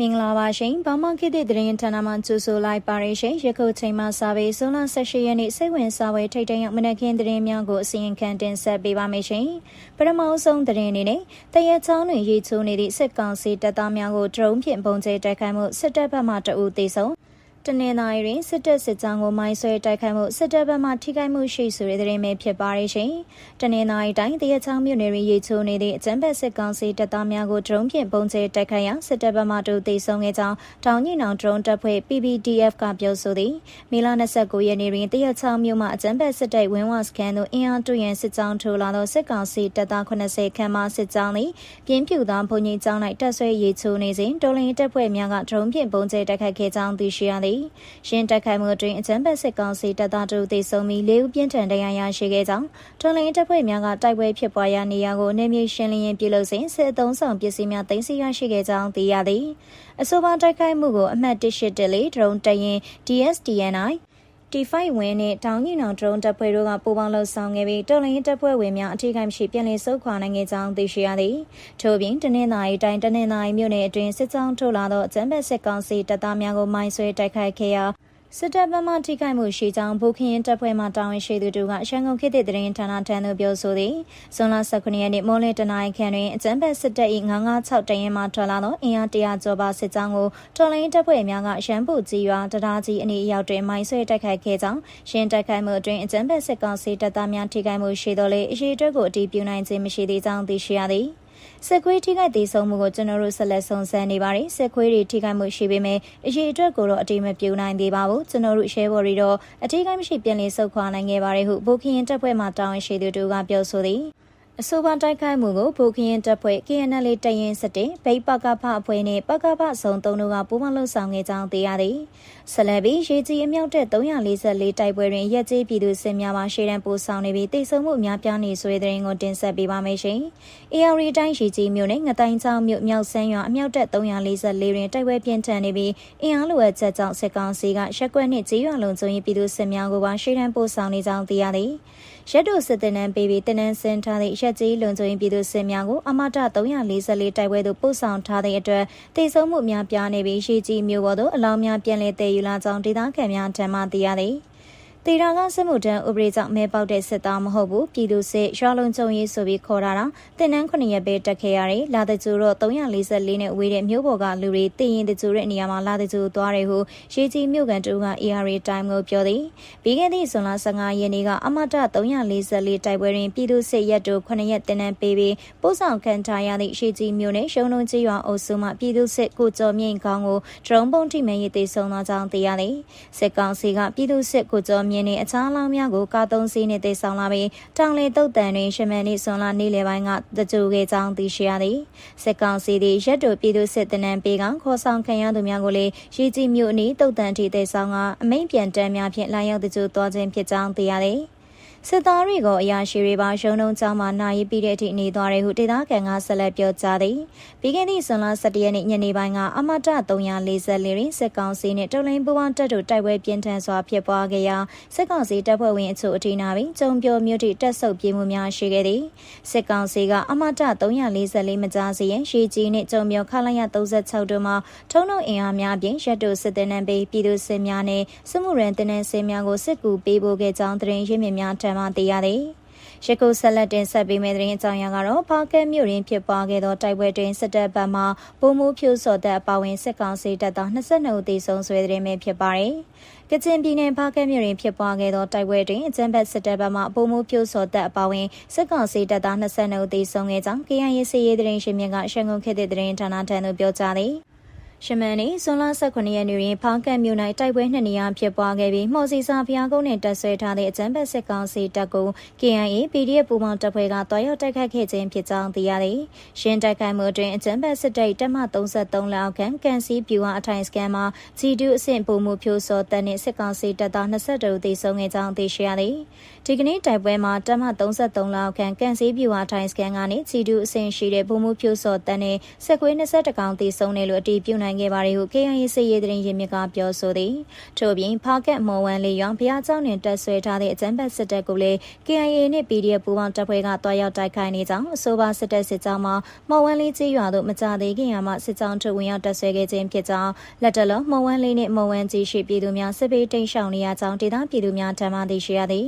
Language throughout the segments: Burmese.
မင်္ဂလာပါရှင်။ဘာမှခေတ်သစ်သတင်းဌာနမှကြိုဆိုလိုက်ပါရရှင်။ယခုချိန်မှစာပေဇွန်လ18ရက်နေ့စိတ်ဝင်စားပွဲထိတ်တိမ်ရောက်မနက်ခင်းသတင်းများကိုအစီရင်ခံတင်ဆက်ပေးပါမယ်ရှင်။ပထမဆုံးသတင်းအနေနဲ့တရက်ချောင်းတွင်ရေချိုးနေသည့်စစ်ကောင်စီတပ်သားများကိုဒရုန်းဖြင့်ပုံကျဲတိုက်ခိုက်မှုစစ်တပ်ဘက်မှတအူသေဆုံး တနင်္လာရီတွင်စစ်တပ်စစ်ကြောင်းကိုမိုင်းဆွဲတိုက်ခိုက်မှုစစ်တပ်ဘက်မှထိခိုက်မှုရှိဆိုတဲ့သတင်းပဲဖြစ်ပါရဲ့ရှင်။တနင်္လာရီတိုင်းတရချောင်းမြို့နယ်တွင်ရေချိုးနေသည့်အကြမ်းဖက်စစ်ကောင်စီတပ်သားများကိုဒရုန်းဖြင့်ပုံကျဲတိုက်ခိုက်ရာစစ်တပ်ဘက်မှတို့တိုက်ဆုံခဲ့ကြောင်းတောင်ညိနောင်ဒရုန်းတပ်ဖွဲ့ PPDF ကပြောဆိုသည်။မေလ29ရက်နေ့တွင်တရချောင်းမြို့မှအကြမ်းဖက်စစ်တပ်ဝင်းဝစကန်သို့အင်အားတူရန်စစ်ကြောင်းထိုးလာသောစစ်ကောင်စီတပ်သား80ခန့်မှစစ်ကြောင်းသည်ပြင်းပြူသောဘုံကြီးကျောင်း၌တပ်ဆွဲရေချိုးနေစဉ်တော်လင်းတပ်ဖွဲ့များကဒရုန်းဖြင့်ပုံကျဲတိုက်ခိုက်ခဲ့ကြောင်းသိရှိရသည်သည်။ရှင်းတိုက်ခိုက်မှုအတွင်းအကြမ်းဖက်စစ်ကောင်စီတပ်သားတို့သေဆုံးပြီးလေးဦးပြင်းထန်ဒဏ်ရာရရှိခဲ့ကြောင်းထွန်လင်းတပ်ဖွဲ့များကတိုက်ပွဲဖြစ်ပွားရာနေရာကိုနေမြေရှင်းလင်းရေးပြုလုပ်စဉ်စစ်အုံဆောင်ပစ္စည်းများသိမ်းဆည်းရရှိခဲ့ကြောင်းသိရသည်။အဆိုပါတိုက်ခိုက်မှုကိုအမှတ်184ဒရုန်းတရင် DSDNI T5 ဝင်းနဲ့တောင်ညိနောင်ဒရုန်းတပ်ဖွဲ့တို့ကပူးပေါင်းလှုပ်ဆောင်ခဲ့ပြီးတော်လိုင်းတပ်ဖွဲ့ဝင်များအထူးကိမရှိပြန်လည်ဆုတ်ခွာနိုင်ခဲ့ကြောင်းသိရှိရသည်။ထို့ပြင်တနင်္လာရီတိုင်းတနင်္လာရီမြို့နယ်အတွင်းစစ်ကြောင်းထုတ်လာသောအကြမ်းဖက်စစ်ကောင်စီတပ်သားများကိုမိုင်းဆွဲတိုက်ခိုက်ခဲ့ရာ စစ်တပ်ဘက်မှထိခိုက်မှုရှိကြောင်းဘူခရင်တပ်ဖွဲ့မှတာဝန်ရှိသူတို့ကရှမ်းကုန်ခေတ်သစ်သတင်းဌာနထံသို့ပြောဆိုသည်ဇွန်လ19ရက်နေ့မိုးလင်းတနင်္ဂနွေခန့်တွင်အကြမ်းဖက်စစ်တပ်၏996တရင်မှထွက်လာသောအင်အားတရာကျော်ပါစစ်ကြောင်းကိုတော်လိုင်းတပ်ဖွဲ့များကရှမ်းပူကြီးရွာတရားကြီးအနီးအရောက်တွင်မိုင်းဆွဲတိုက်ခိုက်ခဲ့ကြောင်းရှင်းတိုက်ခိုက်မှုအတွင်းအကြမ်းဖက်စစ်ကောင်စီတပ်သားများထိခိုက်မှုရှိသောလေအရှိအတွက်ကိုအတည်ပြုနိုင်ခြင်းမရှိသေးကြောင်းသိရှိရသည် စစ်ခွေးထိခိုက်သေးဆုံးမှုကိုကျွန်တော်တို့ဆက်လက်ဆုံးစမ်းနေပါတယ်စစ်ခွေးတွေထိခိုက်မှုရှိပေမဲ့အရေးအတွက်ကိုတော့အတိမပြုနိုင်သေးပါဘူးကျွန်တော်တို့ရှဲဘော်တွေတော့အထိခိုက်မရှိပြန်လည်ဆုတ်ခွာနိုင်ခဲ့ပါတယ်ဟုဘိုခရင်တပ်ဖွဲ့မှတာဝန်ရှိသူတို့ကပြောဆိုသည် အဆိုပါတိုက်ခိုက်မှုကိုဘူခရင်တပ်ဖွဲ့ KNL တရင်စတဲ့ဗိတ်ပကဖအဖွဲ့နဲ့ပကဖဆောင်သုံးတို့ကပူးပေါင်းလှုပ်ဆောင်ခဲ့ကြောင်းသိရသည်။ဆလဘီရေကြီးအမြောက်တဲ့344တိုက်ပွဲတွင်ရက်ကြီးပြည်သူစစ်များမှရှေ့တန်းပို့ဆောင်နေပြီးတိတ်ဆုံမှုများပြားနေဆွေးတဲ့ရင်ကိုတင်ဆက်ပေးပါမယ်ရှင်။ AR တိုင်းရေကြီးမြို့နဲ့ငတိုင်းချောင်းမြို့မြောက်ဆန်းရွာအမြောက်တဲ့344တွင်တိုက်ပွဲပြင်းထန်နေပြီးအင်အားလိုအပ်ချက်ကြောင့်စစ်ကောင်စီကရက်ကွက်နှင့်ကြေးရွာလုံးစုံရေးပြည်သူစစ်များကိုပါရှေ့တန်းပို့ဆောင်နေကြောင်းသိရသည်။ ရက်တို့စစ်တင်နန်းပေးပြီးတင်နန်းစင်ထားသည့်ရက်ကြီးလွန်ကျွင်းပြည်သူစစ်များကိုအမတ344တိုက်ပွဲသို့ပို့ဆောင်ထားတဲ့အတွက်တိတ်ဆုံးမှုများပြားနေပြီးရှိကြီးမျိုးပေါ်သို့အလောင်းများပြန်လည်တည်ယူလာကြောင်းဒေသခံများထံမှသိရသည်။ တေရာကစစ်မှုထမ်းဥပဒေကြောင့်မဲပေါက်တဲ့စစ်သားမဟုတ်ဘူးပြည်သူစစ်ရွာလုံးကျုံရေးဆိုပြီးခေါ်တာတာတင်နန်း9ရက်ပဲတက်ခဲ့ရတယ်လာတဲ့ကျူတော့344နဲ့ဝေးတဲ့မြို့ပေါ်ကလူတွေတည်ရင်တကျူတဲ့နေရာမှာလာတဲ့ကျူသွားတယ်ဟုရေးကြီးမြို့ကန်တူက AR Time ကိုပြောသည်ပြီးခဲ့သည့်ဇွန်လ15ရက်နေ့ကအမတ344တိုက်ပွဲတွင်ပြည်သူစစ်ရက်တို့9ရက်တင်နန်းပေးပြီးပို့ဆောင်ခံထားရသည့်ရေးကြီးမြို့နယ်ရှုံလုံးကြီးရွာအုပ်စုမှပြည်သူစစ်ကိုကျော်မြင့်ကောင်းကိုဒရုန်းပုံထိမှန်ရေးတည်ဆုံသောကြောင့်သိရသည်စစ်ကောင်စီကပြည်သူစစ်ကိုကျော်မြင့်နှင့်အခြားလောင်းများကိုကားသုံးစီးနှင့်တည်ဆောင်လာပြီးတောင်လေတုတ်တန်တွင်ရှမန်နှင့်ဆွန်လာနေလေပိုင်းကတကြိုခဲ့ကြောင်းသိရှိရသည်စစ်ကောင်စီသည်ရက်တို့ပြည်သူစစ်တနံပေးကခေါ်ဆောင်ခံရသူများကိုလည်းရေးကြည့်မြို့အနီးတုတ်တန်ထိတည်ဆောင်ကအမိန့်ပြန်တမ်းများဖြင့်လာရောက်တကြိုသွားခြင်းဖြစ်ကြောင်းသိရသည် စစ်သားတွေကိုအရာရှိတွေပါရုံနှုံကြောင်းမှာနိုင်ပြီးတဲ့အထိနေသွားတယ်ဟုဒေသခံကဆက်လက်ပြောကြားသည်ပြီးခဲ့သည့်ဇွန်လ17ရက်နေ့ညနေပိုင်းကအမတ344တွင်စစ်ကောင်စီနှင့်တော်လိုင်းပူးပေါင်းတပ်တို့တိုက်ပွဲပြင်းထန်စွာဖြစ်ပွားခဲ့ရာစစ်ကောင်စီတပ်ဖွဲ့ဝင်အချို့အထိနာပြီးကျုံပြောမြို့ထိတက်ဆုပ်ပြေးမှုများရှိခဲ့သည်စစ်ကောင်စီကအမတ344မကြားစီရင်ရှေးကြီးနှင့်ကျုံပြောခလာရ36တို့မှာထုံးနှုတ်အင်အားများပြင်ရက်တို့စစ်တပ်နှံပေးပြည်သူစစ်များနှင့်စစ်မှုရန်တပ်နှံစစ်များကိုစစ်ကူပေးပို့ခဲ့ကြောင်းသတင်းရင်းမြစ်များထံမှသိရသည်။ရကုဆက်လက်တင်ဆက်ပေးမယ့်သတင်းအကြောင်းအရာကတော့ဖားကဲမြို့ရင်းဖြစ်ပွားခဲ့သောတိုက်ပွဲတွင်စစ်တပ်ဘက်မှပုံမှုဖြိုးစော်တပ်အပါဝင်စစ်ကောင်စီတပ်သား22ဦးသေဆုံးဆွဲတဲ့သတင်းပဲဖြစ်ပါတယ်။ကချင်ပြည်နယ်ဖားကဲမြို့ရင်းဖြစ်ပွားခဲ့သောတိုက်ပွဲတွင်အကြမ်းဖက်စစ်တပ်ဘက်မှပုံမှုဖြိုးစော်တပ်အပါဝင်စစ်ကောင်စီတပ်သား22ဦးသေဆုံးခဲ့ကြောင်း KNY စီရေးသတင်းရှင်မြကရှန်ကုန်ခေတ်တဲ့သတင်းဌာနထံသို့ပြောကြားသည်။ ရှမန်နီဇွန်လ18ရက်နေ့တွင်ဖောင်းကတ်မြို့၌တိုက်ပွဲနှစ်နေရာဖြစ်ပွားခဲ့ပြီးမှော်စီစာဖျားကုန်းနှင့်တပ်ဆွဲထားတဲ့အကြမ်းဖက်စစ်ကောင်စီတပ်ကို KNA PDF ပူးပေါင်းတပ်ဖွဲ့ကတွားရောက်တိုက်ခိုက်ခဲ့ခြင်းဖြစ်ကြောင်းသိရသည်။ရှင်းတိုက်ခိုက်မှုတွင်အကြမ်းဖက်စစ်တပ်တပ်မ33လောက်ခန့်ကန်စီပြူဝအထိုင်စကန်မှာ G2 အဆင့်ပုံမှုဖြိုးစောတပ်နှင့်စစ်ကောင်စီတပ်သား22ဦးသေဆုံးခဲ့ကြောင်းသိရှိရသည်။ဒီကနေ့တိုက်ပွဲမှာတပ်မ33လောက်ခန့်ကန်စီပြူဝအထိုင်စကန်ကနေ G2 အဆင့်ရှိတဲ့ပုံမှုဖြိုးစောတပ်နှင့်စစ်ခွေး22ကောင်သေဆုံးတယ်လို့အတည်ပြုနိုင်နိုင်ခဲ့ပါတယ်ဟု KIA စစ်ရေးသတင်းရင်းမြစ်ကပြောဆိုသည်ထို့ပြင်ဖားကက်မော်ဝမ်လေးရွာဘုရားကျောင်းတွင်တက်ဆွဲထားတဲ့အကြမ်းဖက်စစ်တပ်ကိုလည်း KIA နှင့် PDF ပူးပေါင်းတပ်ဖွဲ့ကတွားရောက်တိုက်ခိုက်နေကြောင်းအဆိုပါစစ်တပ်စစ်ကြောင်းမှာမော်ဝမ်လေးကြီးရွာသို့မကြသေးခင်ရမှစစ်ကြောင်းထုတ်ဝင်ရောက်တက်ဆွဲခဲ့ခြင်းဖြစ်ကြောင်းလက်တလုံးမော်ဝမ်လေးနှင့်မော်ဝမ်ကြီးရှိပြည်သူများစစ်ပေးတိန့်ရှောင်နေရကြောင်းဒေသပြည်သူများထံမှသိရှိရသည်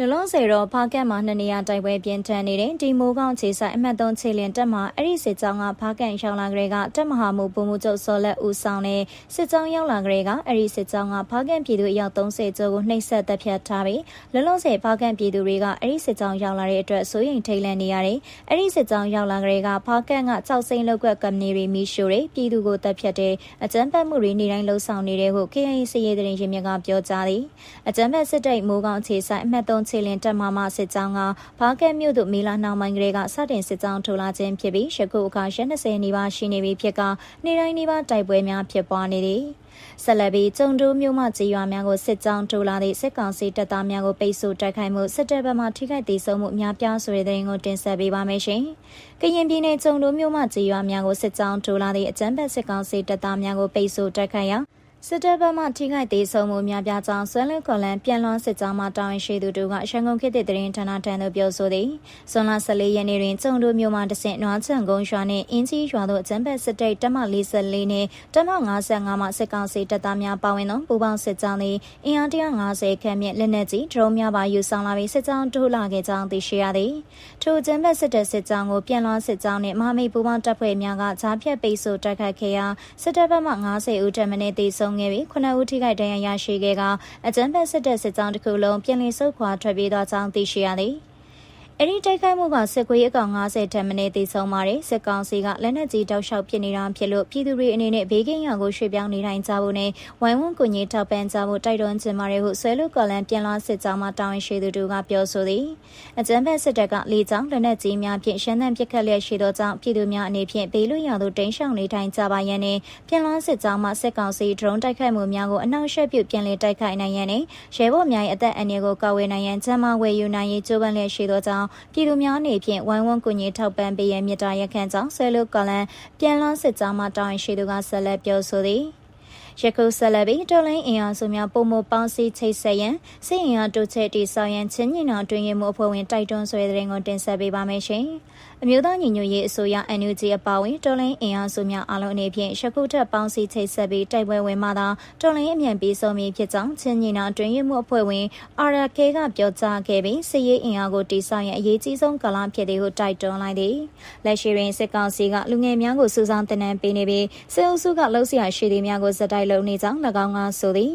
လလုံးစေတော့ဖားကက်မှာနှစ်နေရာတိုက်ပွဲပြင်းထန်နေတဲ့ဒီမိုးကောင်းခြေဆိုင်အမှတ်3ခြေလင်တက်မှာအဲ့ဒီစစ်ကြောင်းကဖားကက်ရောက်လာကြတဲ့ကတက်မဟာမှုပုံမှုချုပ်စောလက်ဦးဆောင်တဲ့စစ်ကြောင်းရောက်လာကြတဲ့ကအဲ့ဒီစစ်ကြောင်းကဖားကက်ပြည်သူအယောက်30ကျော်ကိုနှိပ်စက်တပ်ဖြတ်ထားပြီးလလုံးစေဖားကက်ပြည်သူတွေကအဲ့ဒီစစ်ကြောင်းရောက်လာတဲ့အတွက်စိုးရိမ်ထိတ်လန့်နေရတယ်။အဲ့ဒီစစ်ကြောင်းရောက်လာကြတဲ့ကဖားကက်ကကြောက်စိမ့်လောက်ကွက်ကမ်ပဏီတွေမီရှိုတွေပြည်သူကိုတပ်ဖြတ်တဲ့အကြမ်းဖက်မှုတွေနေတိုင်းလှုံ့ဆော်နေတဲ့ဟု KIA စစ်ရေးသတင်းရင်းမြစ်ကပြောကြားသည်။အကြမ်းဖက်စစ်တပ်မိုးကောင်းခြေဆိုင်အမှတ်3ခြေလင်တက်မှာမှစစ်ကြောင်းကဘာကက်မြို့သို့မေလာနှောင်းပိုင်းကလေးကစတင်စစ်ကြောင်းထိုးလာခြင်းဖြစ်ပြီးရခုအခါရက်20နီးပါးရှိနေပြီဖြစ်ကနေတိုင်းနီးပါးတိုက်ပွဲများဖြစ်ပွားနေသည်ဆက်လက်ပြီးကျုံတိုးမြို့မှကြေးရွာများကိုစစ်ကြောင်းထိုးလာသည့်စစ်ကောင်စီတပ်သားများကိုပိတ်ဆို့တိုက်ခိုက်မှုစစ်တပ်ဘက်မှထိခိုက်ဒေဆုံးမှုအများပြားဆိုတဲ့တဲ့ရင်ကိုတင်ဆက်ပေးပါမယ်ရှင်။ကရင်ပြည်နယ်ကျုံတိုးမြို့မှကြေးရွာများကိုစစ်ကြောင်းထိုးလာသည့်အကြမ်းဖက်စစ်ကောင်စီတပ်သားများကိုပိတ်ဆို့တိုက်ခိုက်ရာ စစ်တပ်ဘက်မှထိခိုက်သေးဆုံးမှုများပြားကြောင်းဆွဲလန်းကွန်လန်ပြန်လွှမ်းစစ်ကြောင်းမှတာဝန်ရှိသူတို့ကရန်ကုန်ခေတ်သစ်သတင်းဌာနထံသို့ပြောဆိုသည်။ဇွန်လ14ရက်နေ့တွင်ကျုံတို့မြို့မှတဆင့်နွားချံကုန်းရွာနှင့်အင်းကြီးရွာသို့အကြမ်းဖက်စစ်တပ်တပ်မ44နှင့်တပ်မ55မှစစ်ကောင်စီတပ်သားများပါဝင်သောပူးပေါင်းစစ်ကြောင်းသည်အင်အား150ခန့်မြင့်လက်နက်ကြီးဒရုန်းများပါယူဆောင်လာပြီးစစ်ကြောင်းထိုးလာခဲ့ကြောင်းသိရှိရသည်။ထိုအကြမ်းဖက်စစ်တပ်စစ်ကြောင်းကိုပြန်လွှမ်းစစ်ကြောင်းနှင့်မဟာမိတ်ပူးပေါင်းတပ်ဖွဲ့များကဂျားဖြတ်ပိတ်ဆို့တိုက်ခိုက်ခဲ့ရာစစ်တပ်ဘက်မှ90ဦးတပ်မင်းသေဆုံးခဲ့ပြီး9ဦးထိခိုက်ဒဏ်ရာရရှိခဲ့ကအကြမ်းဖက်စစ်တပ်စစ်ကြောင်းတစ်ခုလုံးပြည်လည်ဆုတ်ခွာထွက်ပြေးသွားကြောင်းသိရှိရသည်။ အဲ့ဒီတိုက်ခိုက်မှုကစစ်ခွေးအကောင်90ထက်မနည်းသေဆုံးပါတယ်စစ်ကောင်စီကလက်နက်ကြီးတောက်လျှောက်ပစ်နေတာဖြစ်လို့ပြည်သူတွေအနေနဲ့ဘေးကင်းရာကိုရွှေ့ပြောင်းနေထိုင်ကြဖို့နဲ့ဝိုင်းဝန်းကူညီထောက်ပံ့ကြဖို့တိုက်တွန်းချင်ပါတယ်ဟုဆွဲလူကော်လန်ပြန်လာစစ်ကြောင်းမှတာဝန်ရှိသူတို့ကပြောဆိုသည်အကြမ်းဖက်စစ်တပ်ကလေကြောင်းလက်နက်ကြီးများဖြင့်ရှမ်းသံပစ်ခတ်လျက်ရှိသောကြောင့်ပြည်သူများအနေဖြင့်ဘေးလွတ်ရာသို့တိမ်းရှောင်နေထိုင်ကြပါရန်နဲ့ပြန်လာစစ်ကြောင်းမှစစ်ကောင်စီဒရုန်းတိုက်ခိုက်မှုများကိုအနောက်ရှက်ပြုပြန်လည်တိုက်ခိုက်နိုင်ရန်နဲ့ရဲဘော်များ၏အသက်အန္တရာယ်ကိုကာဝေးနိုင်ရန်ဂျမ်းမဝယ်ယူနိုင်ရေးကြိုးပမ်းလျက်ရှိသောကြောင့်ပြည်သူများအနေဖြင့်ဝိုင်းဝန်းကူညီထောက်ပံ့ပေးရန်မြစ်တာရက်ခန့်ကြောင့်ဆယ်လူကလန်ပြန်လန်းစစ်ကြောင်းမှတာဝန်ရှိသူကဆက်လက်ပြောဆိုသည် ယခုဆက်လက်ပြီးတော်လိုင်းအင်အားစုများပုံမပေါင်းစည်းချိတ်ဆက်ရန်စစ်အင်အားတိုးချဲ့တည်ဆောက်ရန်ချင်းညီနောင်တွင်ရမှုအဖွဲ့ဝင်တိုက်တွန်းဆွဲတဲ့ရင်ကိုတင်ဆက်ပေးပါမယ်ရှင်။အမျိုးသားညီညွတ်ရေးအစိုးရ NUG အပါအဝင်တော်လိုင်းအင်အားစုများအားလုံးအနေဖြင့်ရှခုထက်ပေါင်းစည်းချိတ်ဆက်ပြီးတိုက်ပွဲဝင်မှသာတော်လိုင်းအမြန်ပြီးဆုံးမည်ဖြစ်ကြောင်းချင်းညီနောင်တွင်ရမှုအဖွဲ့ဝင် RK ကပြောကြားခဲ့ပြီးစစ်ရေးအင်အားကိုတိစောက်ရန်အရေးကြီးဆုံးကာလဖြစ်သည်ဟုတိုက်တွန်းလိုက်သည်လက်ရှိတွင်စစ်ကောင်စီကလူငယ်များကိုစူးစောင်းတင်နန်းပေးနေပြီးစစ်အုပ်စုကလှုပ်ရှားရှိသည်များကိုစတိုက်လုံနေကြောင်း၎င်းကဆိုသည်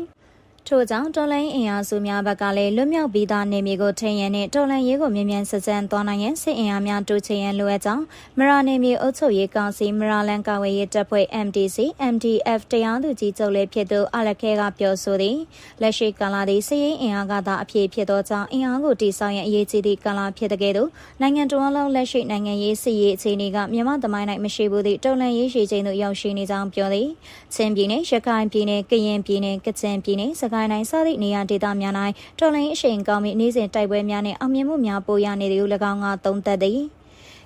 ထို့ကြောင့်တော်လိုင်းအင်အားစုများဘက်ကလည်းလွတ်မြောက်ပြီးသားနေမျိုးကိုထိန်ရန်နဲ့တော်လိုင်းရေးကိုမြန်မြန်ဆဆန်းသွားနိုင်ရန်စစ်အင်အားများတိုးချဲ့ရန်လိုအပ်ကြောင်းမရာနေမျိုးအုပ်ချုပ်ရေးကောင်စီမရာလန်ကာဝေးရေးတပ်ဖွဲ့ MDC MDF တရားသူကြီးချုပ်လည်းဖြစ်သူအလက်ခဲကပြောဆိုသည်လက်ရှိကာလသည့်စစ်ရေးအင်အားကသာအဖြစ်ဖြစ်သောကြောင့်အင်အားကိုတည်ဆောက်ရန်အရေးကြီးသည့်ကာလဖြစ်တဲ့ကဲ့သို့နိုင်ငံတော်လုံးလက်ရှိနိုင်ငံရေးစစ်ရေးအခြေအနေကမြန်မာသမိုင်း၌မရှိဘူးသည့်တော်လိုင်းရေးရှိချိန်သို့ရောက်ရှိနေကြောင်းပြောသည်ချင်းပြည်နယ်ရခိုင်ပြည်နယ်ကရင်ပြည်နယ်ကချင်ပြည်နယ်စကိုင်းတိုင်းစသည့်နေရာဒေသများ၌တော်လှန်ရေးအရှိန်ကောင်းပြီးနေ့စဉ်တိုက်ပွဲများနှင့်အောင်မြင်မှုများပိုရနေသည်ဟု၎င်းကသုံးသပ်သည်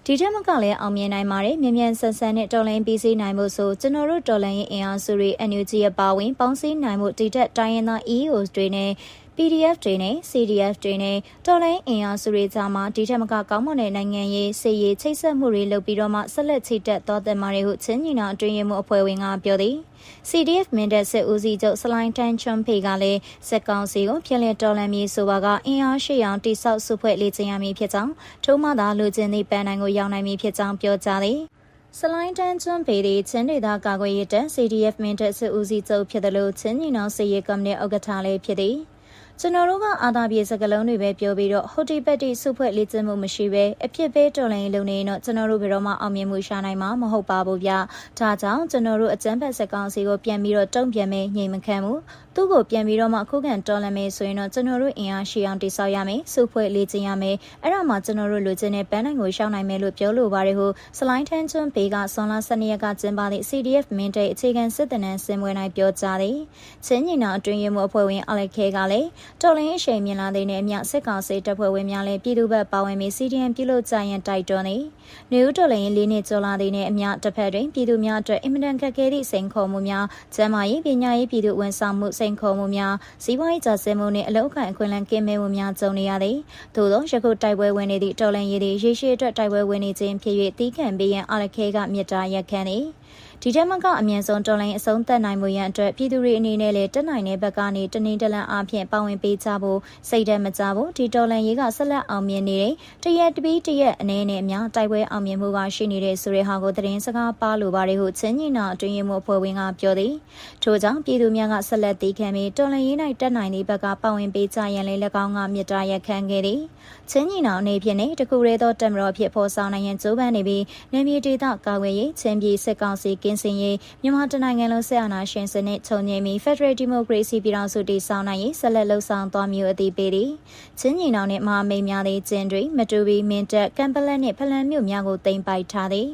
ဒီထက်မကလည်းအောင်မြင်နိုင်ပါတယ်မြ мян ဆန်ဆန်နဲ့တော်လိုင်းပြီးစီးနိုင်မှုဆိုကျွန်တော်တို့တော်လိုင်းရဲ့အင်အားစုတွေ NUG အပါဝင်ပေါင်းစည်းနိုင်မှုတည်တဲ့တိုင်းရင်းသား EOS တွေနဲ့ PDF တွေနဲ့ CDF တွေနဲ့တော်လိုင်းအင်အားစုတွေကြားမှာဒီထက်မကကောင်းမွန်တဲ့နိုင်ငံရေးစီရေးချိတ်ဆက်မှုတွေလုပ်ပြီးတော့မှဆက်လက်ချိတ်တက်တော်တဲ့မာတွေဟုချင်းညီနောင်အတွင်းရေးမှုအဖွဲ့ဝင်ကပြောသည် CDF မင်းတပ်စစ်ဦးစီးချုပ်စလိုင်းတန်ချွန်ဖေကလည်းစက်ကောင်စီကိုပြည်လည်တော်လှန်မည်ဆိုပါကအင်အားရှိအောင်တိစောက်စုဖွဲ့လေ့ကျင့်ရမည်ဖြစ်ကြောင်းထို့မှသာလူချင်းသည့်ပန်းနိုင်ကိုရောက်နိုင်မည်ဖြစ်ကြောင်းပြောကြားသည်စလိုင်းတန်ချွန်ပေဒီချင်းဒေသကာကွယ်ရေးတပ် CDF မင်းတပ်စစ်ဦးစီးချုပ်ဖြစ်တယ်လို့ချင်းညီနောင်စစ်ရေးကော်မတီဥက္ကဋ္ဌလည်းဖြစ်သည် ကျွန်တော်တို့ကအာသာပြေစကလုံးတွေပဲပြောပြီးတော့ဟိုတီပက်တီစုဖွဲ့လေ့ကျင့်မှုမရှိပဲအဖြစ်ပဲတော်လိုင်းလုံနေတော့ကျွန်တော်တို့ဘယ်တော့မှအောင်မြင်မှုရှာနိုင်မှာမဟုတ်ပါဘူးဗျ။ဒါကြောင့်ကျွန်တော်တို့အကြမ်းဖက်စက်ကောင်စီကိုပြန်ပြီးတော့တုံ့ပြန်မယ်ညှိမခံမှု သူ့ကိုပြန်ပြီးတော့မှခုခံတော်လှန်မယ်ဆိုရင်တော့ကျွန်တော်တို့အင်အားရှိအောင်တိဆောက်ရမယ်စုဖွဲ့လေ့ကျင့်ရမယ်အဲ့ဒါမှကျွန်တော်တို့လူချင်းနဲ့ပန်းနိုင်ကိုရှောင်းနိုင်မယ်လို့ပြောလိုပါတယ်ဟုစလိုင်းထန်းချွန်းဘေးကဆွန်လာစနေရကကျင်းပသည့် CDF မင်းတိတ်အခြေခံစစ်တပ်နန်းစင်ပွဲ၌ပြောကြားသည်ချင်းညီနောင်အတွင်းရေးမှူးအဖွဲ့ဝင်အလက်ခဲကလည်းတော်လင်းအရှိန်မြင်လာတဲ့နဲ့အမျှစစ်ကောင်စီတပ်ဖွဲ့ဝင်များလည်းပြည်သူ့ဘက်ပါဝင်ပြီး CDM ပြုလုပ်ကြရန်တိုက်တွန်းသည်နေဦးတော်လင်းလေးနှစ်ကျော်လာတဲ့နဲ့အမျှတစ်ဖက်တွင်ပြည်သူများအတွက်အင်မတန်ခက်ခဲသည့်စိန်ခေါ်မှုများကျန်းမာရေးပညာရေးပြည်သူဝန်ဆောင်မှုစိန်ခေါ်မှုများစီးပွားရေးကြဆင်းမှုနှင့်အလောက်ခံအခွင့်အလမ်းကင်းမဲ့မှုများကြုံနေရသည်သို့သောယခုတိုက်ပွဲဝင်နေသည့်တော်လင်းရေးသည်ရေရှည်အတွက်တိုက်ပွဲဝင်နေခြင်းဖြစ်၍တီးခံပေးရန်အလက်ခဲကမြစ်တာရက်ခံသည် ဒီထက်မကအမြန်ဆုံးတော်လိုင်းအဆုံးသက်နိုင်မှုရန်အတွက်ပြည်သူတွေအနေနဲ့လည်းတက်နိုင်တဲ့ဘက်ကနေတနင်္တလန်အားဖြင့်ပါဝင်ပေးကြဖို့စိတ်ဓာတ်မကြဖို့ဒီတော်လိုင်းရေးကဆက်လက်အောင်မြင်နေတဲ့တရက်တပီးတရက်အနေနဲ့အများတိုက်ပွဲအောင်မြင်မှုကရှိနေတဲ့ဆိုတဲ့ဟာကိုသတင်းစကားပါလိုပါတယ်ဟုချင်းညီနာအတွင်းရေးမှအဖွဲ့ဝင်ကပြောသည်ထို့ကြောင့်ပြည်သူများကဆက်လက်တည်ခံပြီးတော်လိုင်းရေး၌တက်နိုင်တဲ့ဘက်ကပါဝင်ပေးကြရန်လည်း၎င်းကမြစ်တာရက်ခံခဲ့သည်ချင်းညီနာအနေဖြင့်နေတကူရဲသောတက်မတော်ဖြစ်ပေါ်ဆောင်နိုင်ရန်ကြိုးပမ်းနေပြီးနေမြေဒေသကာကွယ်ရေးချင်းပြည်စစ်ကောင်စီကင်းစင်ရေးမြန်မာတနိုင်ငံလုံးဆက်အာဏာရှင်စနစ်ချုပ်ငြိမ်းပြီး Federal Democracy ပြည်ထောင်စုတည်ဆောက်နိုင်ရေးဆက်လက်လှုပ်ဆောင်သွားမည်အသိပေးသည်ချင်းညီနောင်နှင့်မဟာမိတ်များသည့်ကျင်းတွင်မတူဘီမင်းတပ်ကမ်ပလက်နှင့်ဖလန်မြို့များကိုတင်ပိုက်ထားသည်